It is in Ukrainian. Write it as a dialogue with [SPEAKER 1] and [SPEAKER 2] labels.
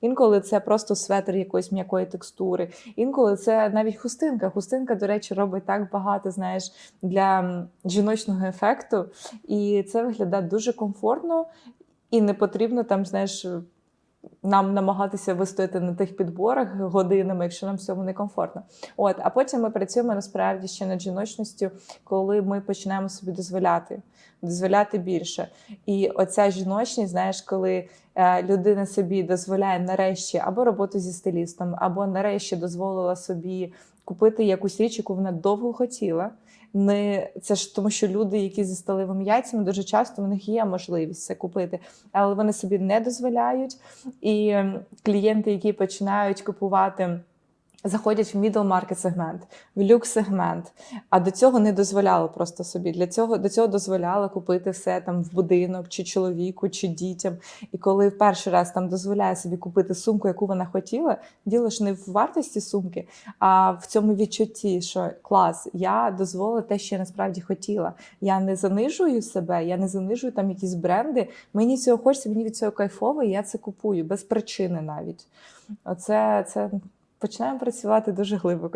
[SPEAKER 1] Інколи це просто светр якоїсь м'якої текстури, інколи це навіть хустинка. Хустинка, до речі, робить так багато, знаєш, для жіночного ефекту, і це виглядає дуже комфортно, і не потрібно там, знаєш. Нам намагатися вистояти на тих підборах годинами, якщо нам в цьому не комфортно. От, а потім ми працюємо насправді ще над жіночністю, коли ми починаємо собі дозволяти, дозволяти більше. І оця жіночність, знаєш, коли е, людина собі дозволяє нарешті або роботу зі стилістом, або нарешті дозволила собі купити якусь річ, яку вона довго хотіла. Не це ж тому, що люди, які зі сталевими яйцями, дуже часто в них є можливість це купити, але вони собі не дозволяють. І ем, клієнти, які починають купувати. Заходять в middle market сегмент, в люкс сегмент, а до цього не дозволяли просто собі. Для цього до цього дозволяли купити все там в будинок, чи чоловіку, чи дітям. І коли в перший раз там дозволяє собі купити сумку, яку вона хотіла, діло ж не в вартості сумки, а в цьому відчутті, що клас, я дозволила те, що я насправді хотіла. Я не занижую себе, я не занижую там якісь бренди. Мені цього хочеться, мені від цього кайфово, і я це купую без причини навіть. Оце це починаємо працювати дуже глибоко.